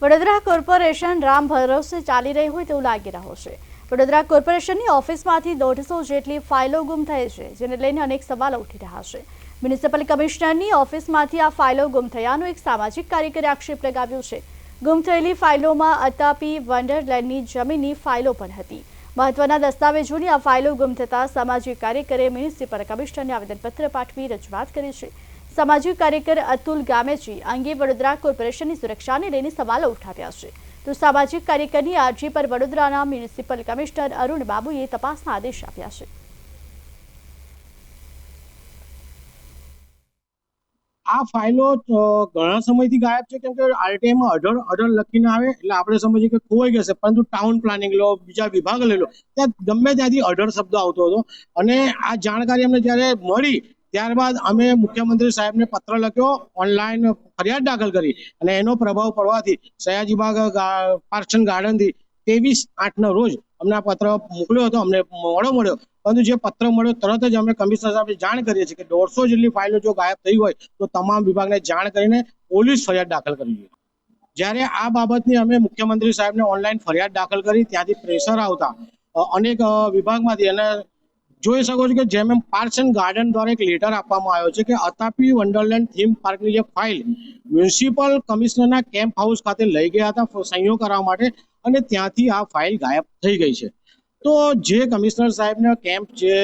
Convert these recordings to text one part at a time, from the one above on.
Vadodara corporation Ram ભરોસે ચાલી રહી હોય તેવું લાગી રહ્યું છે. વડોદરા કોર્પોરેશનની ઓફિસમાંથી દોઢસો જેટલી ફાઇલો ગુમ થઈ છે, જેને લઈને અનેક સવાલો ઉઠી રહ્યા છે. મ્યુનિસિપલ કમિશનરની ઓફિસમાંથી આ ફાઇલો ગુમ થયાનો એક સામાજિક કાર્યકરે આક્ષેપ લગાવ્યો છે. ગુમ થયેલી ફાઇલોમાં અતાપી વન્ડરલેન્ડની જમીનની ફાઇલો પણ હતી. મહત્વના દસ્તાવેજોની આ ફાઇલો ગુમ થતાં સામાજિક કાર્યકરે મ્યુનિસિપલ કમિશનરને આવેદનપત્ર પાઠવી રજૂઆત કરી છે. સામાજિક કાર્યકર અતુલ ગામેજી અંગે વડોદરા કોર્પોરેશનની સુરક્ષાને લઈને સવાલો ઉઠાવ્યા છે. તો સામાજિક કાર્યકરની અરજી પર વડોદરાના મ્યુનિસિપલ કમિશનર અરુણ બાબુએ તપાસના આદેશ આપ્યા છે. આ ફાઇલો ઘણા સમયથી ગાયબ છે કેમ કે આરટીઆઈમાં અઢળ અઢળ લખીને આવે, એટલે આપણે સમજીએ કે ખોવાઈ ગયો છે. પરંતુ ટાઉન પ્લાનિંગ લો, બીજા વિભાગ લઈ લો, ત્યાં ગમે ત્યાંથી અઢળ શબ્દ આવતો હતો. અને આ જાણકારી અમને જ્યારે મળી ત્યારબાદ અમે મુખ્યમંત્રી સાહેબને પત્ર લખ્યો ઓનલાઈન ફરિયાદ દાખલ કરી અને એનો પ્રભાવ પડવાથી સયાજીબાગ ગા- ગાર્ડનથી ત્રેવીસ આઠના રોજ અમને આ પત્ર મોકલ્યો હતો, અમને મોડો મળ્યો. પરંતુ જે પત્ર મળ્યો તરત જ અમે કમિશનર સાહેબને જાણ કરીએ છીએ કે દોઢસો જેટલી ફાઇલો જો ગાયબ થઈ હોય તો તમામ વિભાગને જાણ કરીને પોલીસ ફરિયાદ દાખલ કરવી જોઈએ જ્યારે આ બાબતની અમે મુખ્યમંત્રી સાહેબને ઓનલાઈન ફરિયાદ દાખલ કરી, ત્યાંથી પ્રેશર આવતા અનેક વિભાગમાંથી અને જોઈ શકો છો કે જેમ એમ પાર્ક્સ એન્ડ ગાર્ડન દ્વારા એક લેટર આપવામાં આવ્યો છે કે અતાપી વન્ડરલેન્ડ થીમ પાર્કની જે ફાઇલ મ્યુનિસિપલ કમિશનરના કેમ્પ હાઉસ ખાતે લઈ ગયા હતા સહીઓ કરવા માટે અને ત્યાંથી આ ફાઇલ ગાયબ થઈ ગઈ છે. તો જે કમિશનર સાહેબના કેમ્પ જે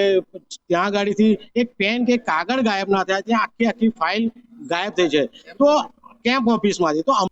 ત્યાં ગાડીથી એક પેન કે કાગળ ગાયબ ના થયા, ત્યાં આખી આખી ફાઇલ ગાયબ થઈ છે તો કેમ્પ ઓફિસમાંથી તો